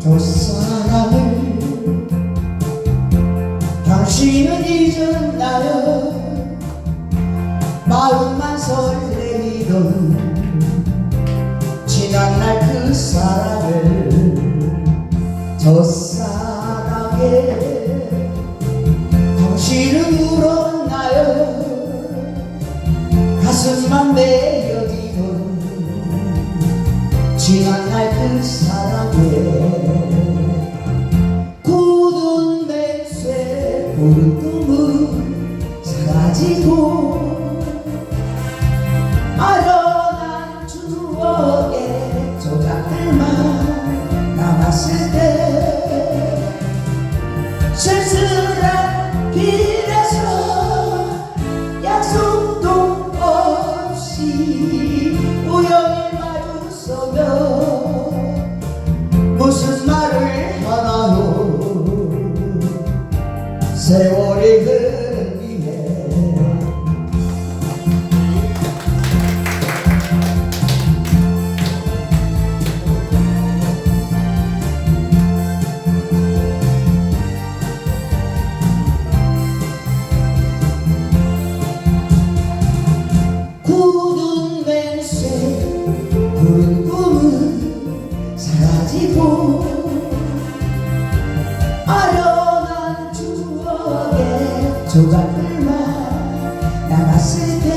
첫사랑을 당신은 잊었나요? 마음만 설레이던 지난날 그 사람 을 첫사랑에 당신은 울었나요? 가슴만 메여지던 지난날 그 사랑에 푸른 꿈은 사라지고 아 세월이 흐 조각들만 남았을 때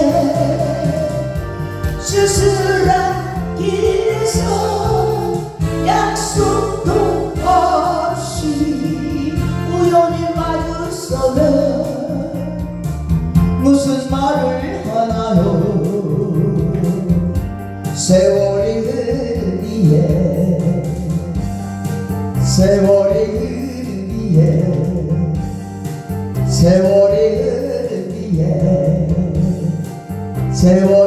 쓸쓸한 길에서 약속도 없이 우연히 마주서면 무슨 말을 하나요? 세월이 흐른 뒤에 세월이 흐른 뒤에 세월이 흐른 뒤에 세월